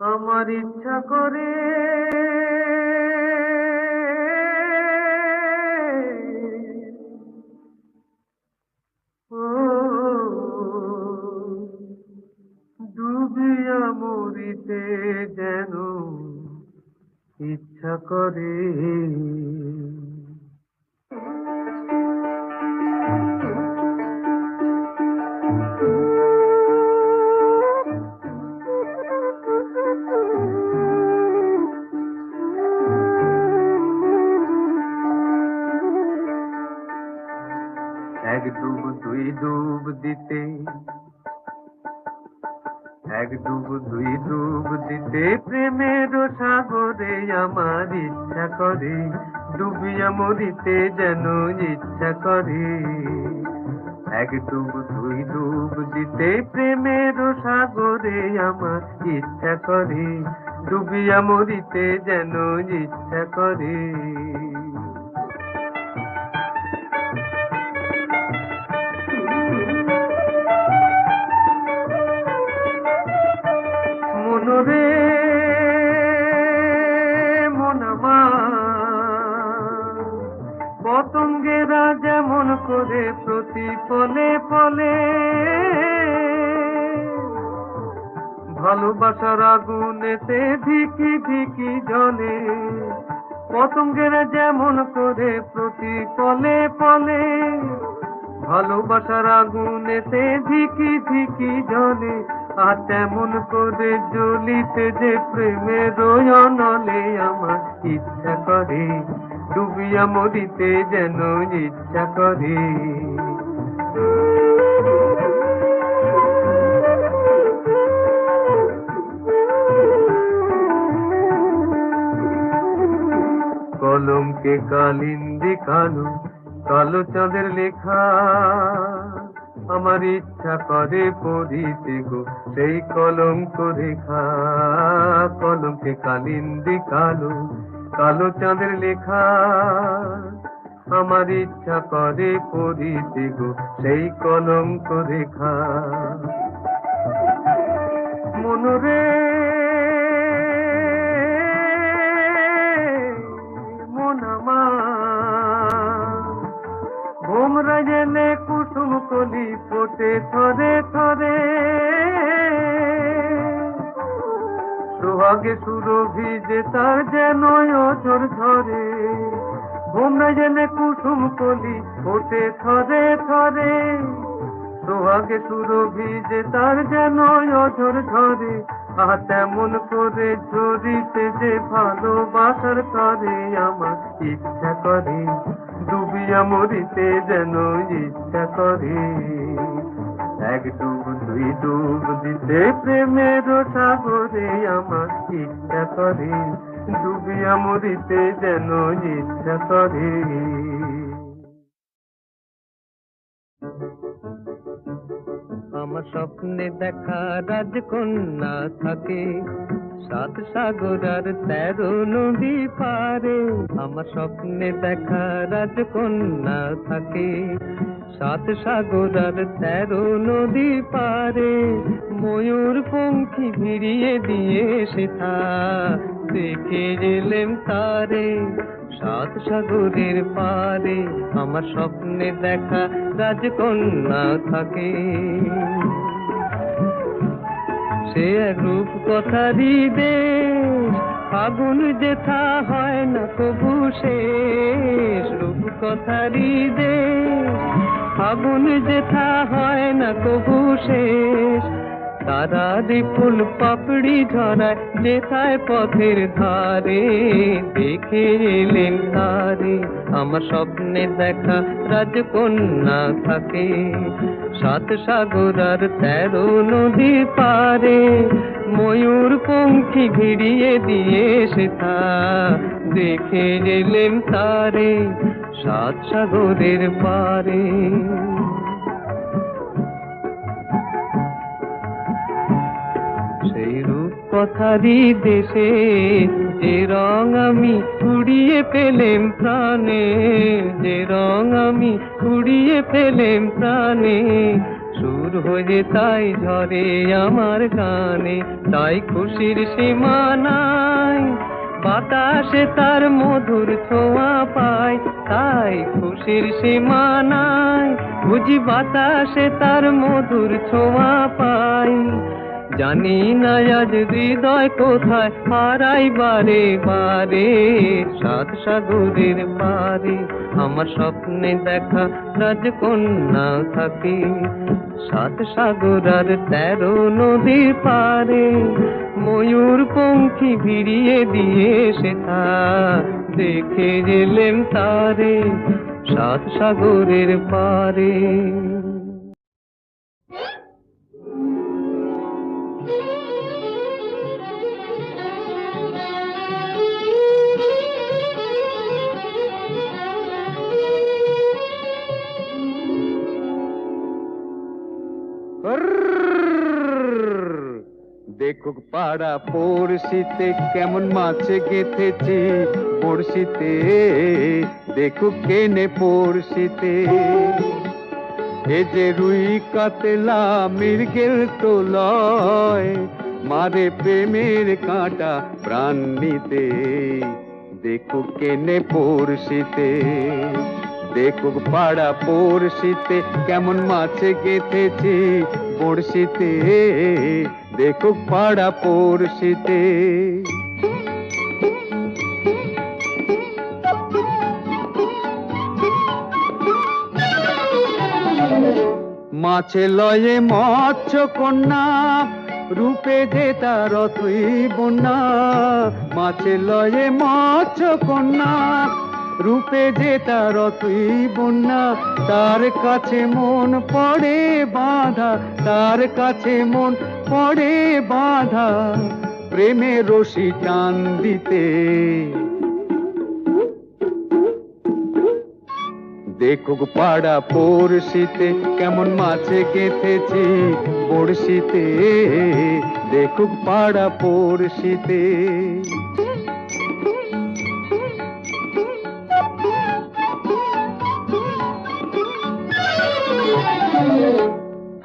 আমার ইচ্ছা করে ডুবিয়া মরিতে যেন ইচ্ছা করে। এক ডুব দুই ডুব দিতে। এক ডুব দুই ডুব দিতে প্রেমের সাগরে আমার ইচ্ছা করে। ডুবিয়া মরিতে যেন ইচ্ছা করে। এক ডুব দুই ডুব দিতে প্রেমের সাগরে আমার ইচ্ছা করে। ডুবিয়া মরিতে যেন ইচ্ছা করে। করে প্রতি ফলে। ফলে ভালোবাসার আগুনেতে ধিকি ধিকি জলে পতঙ্গেরা যেমন করে প্রতি ফলে। ফলে ভালোবাসার আগুনেতে ধিকি ধিকি জলে আর তেমন করে জ্বলিতে যে প্রেমের অনলে আমার ইচ্ছা করে। ডুবিয়া মরিতে যেন ইচ্ছা করে। কলমকে কালিন্দি কালো কালো চাঁদের লেখা। আমার ইচ্ছা করে পড়িতে গো, সেই কলঙ্ক রেখা। কলমকে কালিন্দি কালো কালো চাঁদের লেখা। আমার ইচ্ছা করে পড়িতে গো, সেই কলঙ্ক রেখা। মনরে মনামা ভোমরা জেলে কুসুম কলি ফোটে, থরে থরে। সোহাগে সুরভি যে তার যেন অজর ধরে ভোমরা জেলে কুসুম কলি ফোটে থরে থরে। সোহাগে সুরভি যে তার যেন অঝর ধরে আহ তেমন করে ঝরিতে যে ভালোবাসার করে আমার ইচ্ছা করে, ডুবিয়া মরিতে যেন ইচ্ছা করে। এক ডুব দুই ডুব দিতে প্রেমের সাগরে আমার ইচ্ছা করে। ডুবিয়া মরিতে যেন ইচ্ছা করে। আমার স্বপ্নে দেখা রাজকন্যা থাকে, সাত সাগর আর তেরো নদী পারে। আমার স্বপ্নে দেখা রাজকন্যা থাকে সাত সাগর তেরো নদী পারে, ময়ূর পঙ্খী ভিড়িয়ে দিয়ে সেথা দেখে গেলেম তারে, সাত সাগরের পারে, আমার স্বপ্নে দেখা রাজকন্যা থাকে। সে রূপ কথারই দেশ, ফাগুন যেথা হয় না কবু শেষ। রূপ কথারই দেশ ফাগুন যেথা হয় না কবু শেষ। তারা ফুল পাপড়ি ঝরায় যেথায় পথের ধারে। দেখে এলেন তারে, আমার স্বপ্নে দেখা রাজকন্যা থাকে। সাত সাগর আর তেরো নদী পারে। ময়ূর পঙ্খী ঘিরিয়ে দিয়ে সেথা দেখে এলেন তারে সাত সাগরের পারে। সেই রূপ কথারই দেশে যে রং আমি কুড়িয়ে পেলেম প্রাণে, যে রং আমি কুড়িয়ে পেলেম প্রাণে, সুর হয়ে তাই ঝরে আমার গানে তাই খুশির সীমানায় বাতাসে তার মধুর ছোঁয়া পায় তাই খুশির সীমানায় বুঝি বাতাসে তার মধুর ছোঁয়া পাই। জানি না আজ হৃদয় কোথায়, হারাই বারে বারে, সাত সাগরের পারে। আমার স্বপ্নে দেখা রাজকন্যা থাকে, সাত সাগর আর তেরো নদীর পারে। ময়ূর পঙ্খী ভিড়িয়ে দিয়ে সেটা দেখে গেলেন তারে, সাত সাগরের পারে। দেখুক পাড়া পড়শিতে কেমন মাছে গেথেছি পড়শিতে দেখুক কেনে পড়শিতে এ যে রুই কাতলা মির্গেল তো লয় মারে প্রেমের কাঁটা প্রাণ নিতে দেখুক কেনে পড়শিতে দেখুক পাড়া পড়শিতে কেমন মাছে গেথেছি পড়শিতে দেখুক পাড়া পড়শিতে। মাছে লয়ে মৎস্য কন্যা, রূপে যে তার তুই বন্যা। মাছে লয়ে মৎস্য কন্যা রূপে যে তার বন্যা, তার কাছে মন পড়ে বাঁধা, তার কাছে মন পড়ে বাঁধা, প্রেমে রশি টান দিতে। দেখুক পাড়া পড়শিতে কেমন মাছে গেথেছি পড়শিতে দেখুক পাড়া পড়শিতে।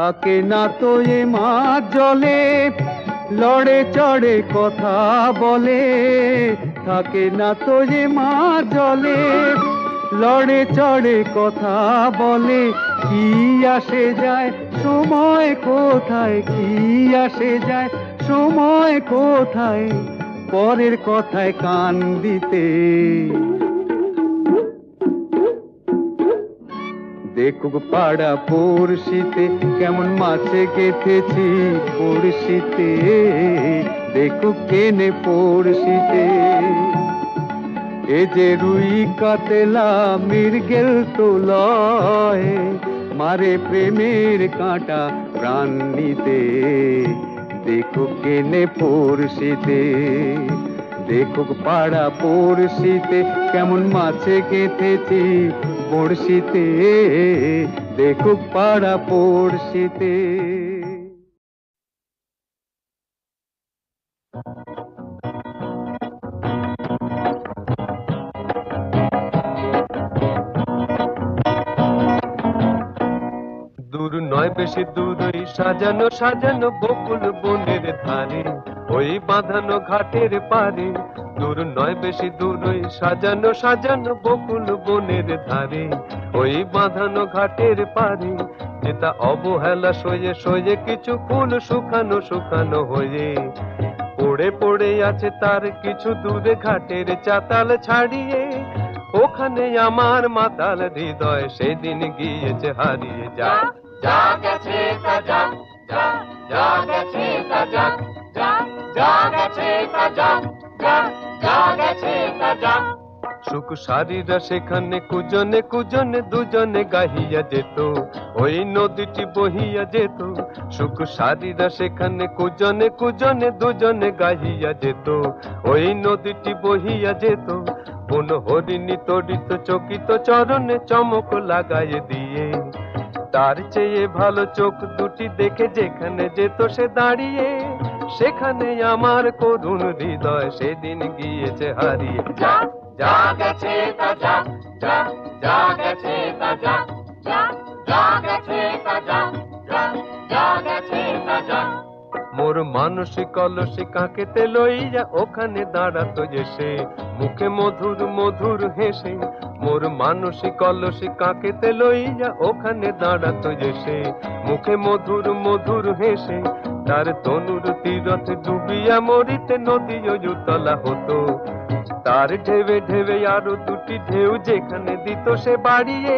থাকে না তো এ মাছ জলে লড়ে চড়ে কথা বলে। থাকে না তো এ মাছ জলে লড়ে চড়ে কথা বলে। কি আসে যায় সময় কোথায়, কি আসে যায় সময় কোথায়? পরের কথায় কান দিতে। দেখুক পাড়া পড়শিতে কেমন মাছে গেথেছি পড়শিতে। দেখুক কেনে পড়শিতে। এ যে রুই কাতলা মির্গেল তো লয় মারে প্রেমের কাঁটা প্রাণ নিতে। দেখুক কেনে পড়শিতে, দেখুক পাড়া পড়শিতে কেমন মাছে গেথেছি পড়শিতে, দেখুক পাড়া পড়শিতে। দূর নয় বেশি দূর ওই সাজানো সাজানো বকুল বনের ধারে, ওই বাঁধানো ঘাটের পারে দূর নয় বেশি দূর ওই সাজানো সাজানো বকুল বনের ধারে, ওই বাঁধানো ঘাটের পারে যেটা অবহেলা সয়ে সয়ে কিছু ফুল শুকানো শুকানো হয়ে। পড়ে পড়ে আছে তার কিছু দূরে ঘাটের চাতাল ছাড়িয়ে, ওখানে আমার মাতাল হৃদয় সেদিন গিয়েছে হারিয়ে যা যা গেছে তা যা যা গেছে তা যা সুখ সারিরা সেখানে কুজনে কুজনে দুজনে গাহিয়া যেত। ওই নদীটি বহিয়া যেত। সুখ সারিরা সেখানে কুজনে কুজনে দুজনে গাহিয়া যেত। ওই নদীটি বহিয়া যেত। কোন হরিণী তড়িত চকিত চরণে চমক লাগাই দিয়ে। তার চেয়ে ভালো চোখ দুটি দেখে যেখানে যেত সে দাঁড়িয়ে। সেখানে আমার করুণ হৃদয় সেদিন গিয়েছে হারিয়ে। যা গেছে তা যা যা মোর মানসিক কলসি কাকেতে লইয়া ওখানে দাঁড়াতো এসে মুখে মধুর মধুর হেসে। মোর মানসিক কলসি কাকেতে লইয়া ওখানে দাঁড়াতো এসে মুখে মধুর মধুর হেসে। তার তনুর তীরথ ডুবিয়া মরিতে নদী উতলা হতো। তার ঢেবে ঢেবে আরও দুটি ঢেউ যেখানে দিত সে বাড়িয়ে,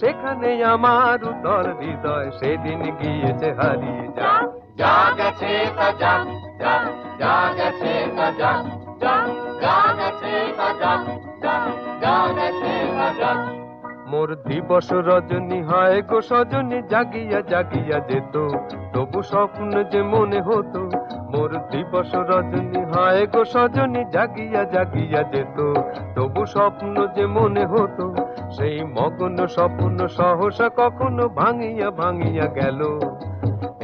সেখানে আমার উতর হৃদয় সেদিন গিয়েছে হারিয়ে যা যা গেছে তা যা যা যা গেছে তা যা যা যা গেছে তা যা যা যা গেছে তা যা। মোর দিবস রজনী হয় গো সজনী, জাগিয়া জাগিয়া যেত। তবু স্বপ্ন যে মনে হতো, মোর দিবস রজনী হয় গো সজনী, জাগিয়া জাগিয়া যেত। তবু স্বপ্ন যে মনে হতো, সেই মগ্ন স্বপ্ন সহসা কখনো ভাঙিয়া ভাঙিয়া গেল।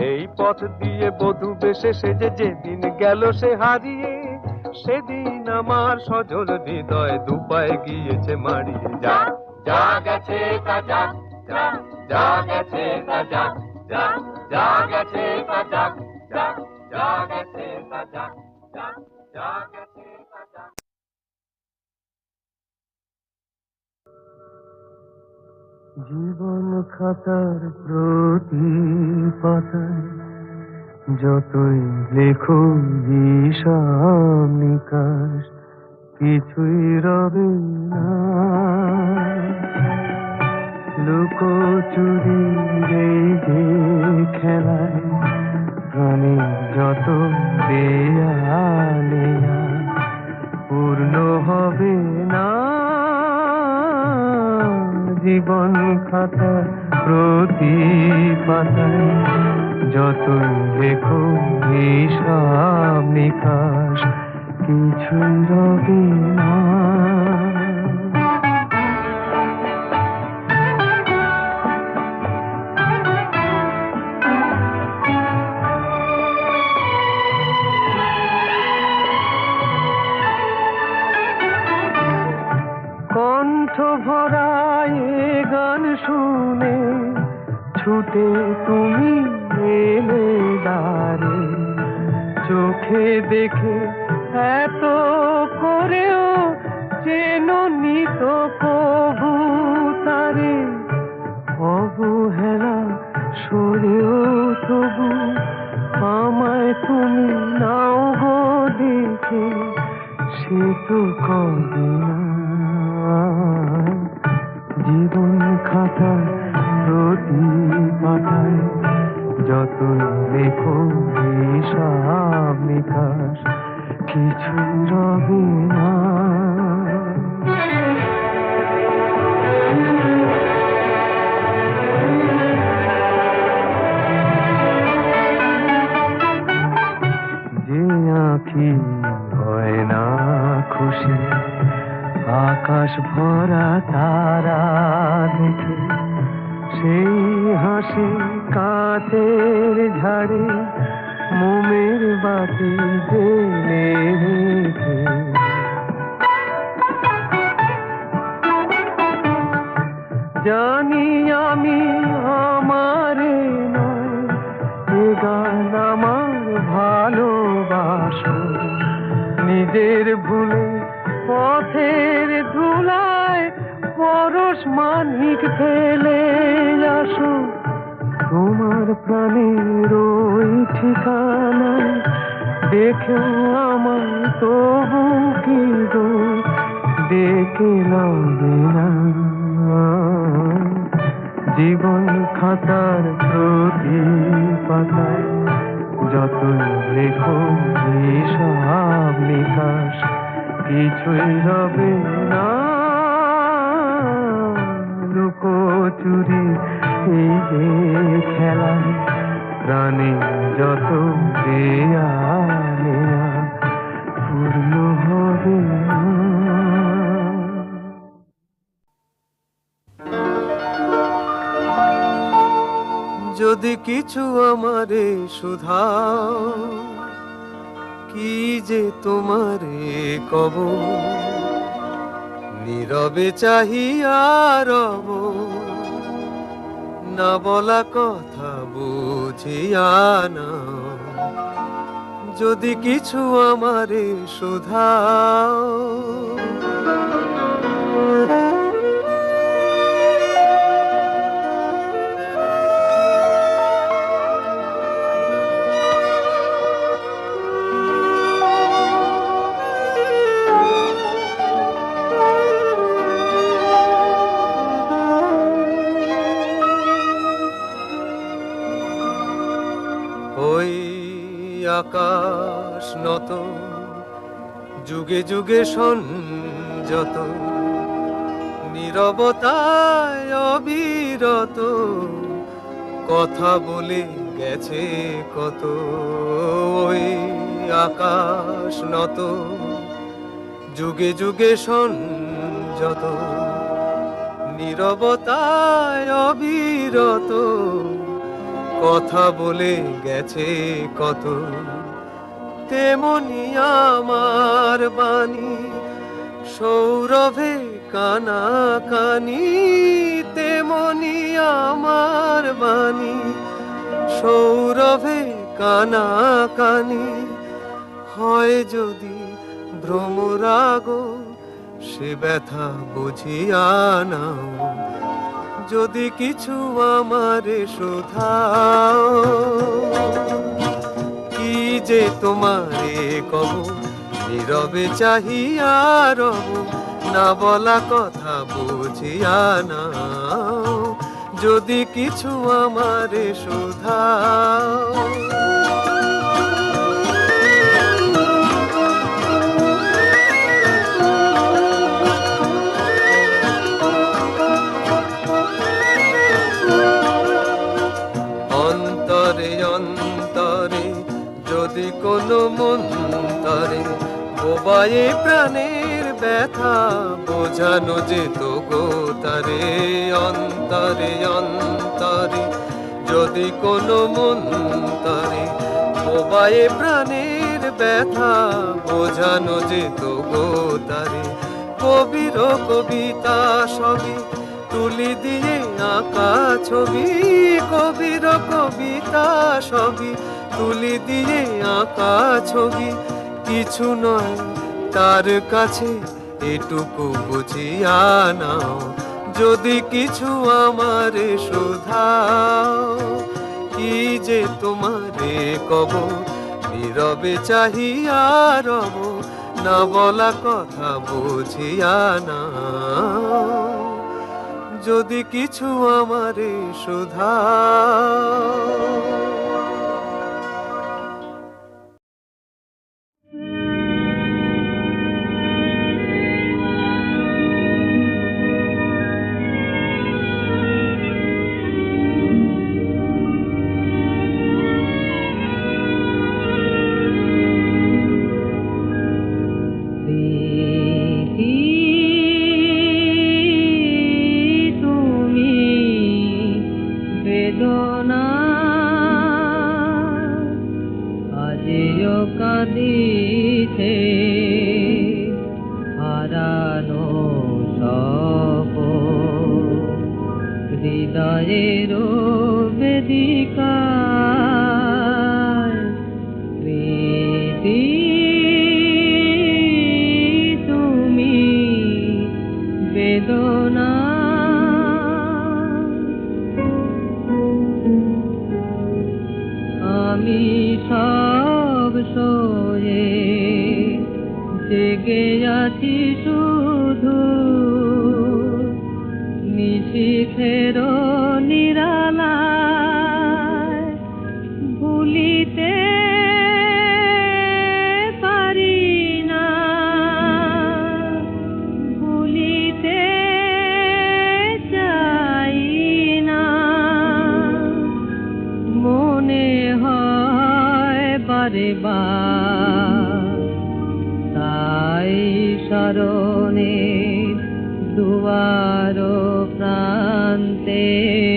এই পথ দিয়ে বধু বেশে সে যে যেদিন গেল, সে হারিয়ে সেদিন আমার সজল হৃদয় দুপায়ে গিয়েছে মারিয়ে যা জীবন খাতার প্রতি পাতায় যতই লেখো হিসাব নিকাশ কিছুই রবে না। লুকোচুরি এই যে খেলায় যত দেয়া নেয়া পূর্ণ হবে না। জীবন খাতা প্রতি পাতায় যত লেখো হিসাব নিকাশ কিছুই রবে না কণ্ঠ ভরায় গান শুনে ছুটে তুমি এলে দারে চোখে দেখে এত করেও চেন নিত কবু তারে। অবহেলা সরেও তবু, আমায় তুমি নাও গো দেখে। সে তো কবে কিছু নিজের ভুলে, পথের ধুলায় পরশ মানিক ফেলে আসো। তোমার প্রাণের ওই ঠিকানায় দেখেও আমার তবু কি দেখে না জীবন খাতার প্রতি পাতায় যত লেখো হিসাব নিকাশ কিছুই রবে না। লুকোচুরি এই যে খেলা প্রাণে যত দেয়া কিছু আমারে সুধাও কি যে তোমারে কব? নীরবে চাহিয়া রব। না বলা কথা বুঝিয়া নাও। যদি কিছু আমারে শোধাও যুগে সংযত নীরবতায় অবিরত, কথা বলে গেছে কত ওই আকাশ নত। যুগে যুগে সংযত নীরবতায় অবিরত, কথা বলে গেছে কত তেমনি আমার বাণী। সৌরভে কানা কানি, তেমনি আমার বাণী। সৌরভে কানা কানি, হয় যদি ভ্রমরাগ, সে ব্যথা বুঝিয়া নাও। যদি কিছু আমারে শোধাও। যে তোমারে কব, নীরবে চাহিয়া রব, না বলা কথা বুঝিয়া না যদি কিছু আমারে শোধাও। মন্তরে বোবায়ে প্রাণের ব্যথা, বোঝানো যেত গো তারে অন্তরে অন্তরে। যদি কোনো মন্তরে বোবায়ে প্রাণের ব্যথা, বোঝানো যেত গো তারে। কবির কবিতা সবই তুলি দিয়ে আঁকা ছবি, কবির কবিতা সবই তুলি দিয়ে আঁকা ছবি। কিছু নয়, তার কাছে এটুকু বুঝিয়া নাও। যদি কিছু আমারে শোধাও, কি যে তোমারে কব? নীরবে চাহিয়া রব, না বলা কথা বুঝিয়া নাও। যদি কিছু আমারে শোধাও বেদনা আজিও কাঁদিতে হারানো সব হৃদয়ের জেগে আছি শুধু? নিশীথের নিরালায় você.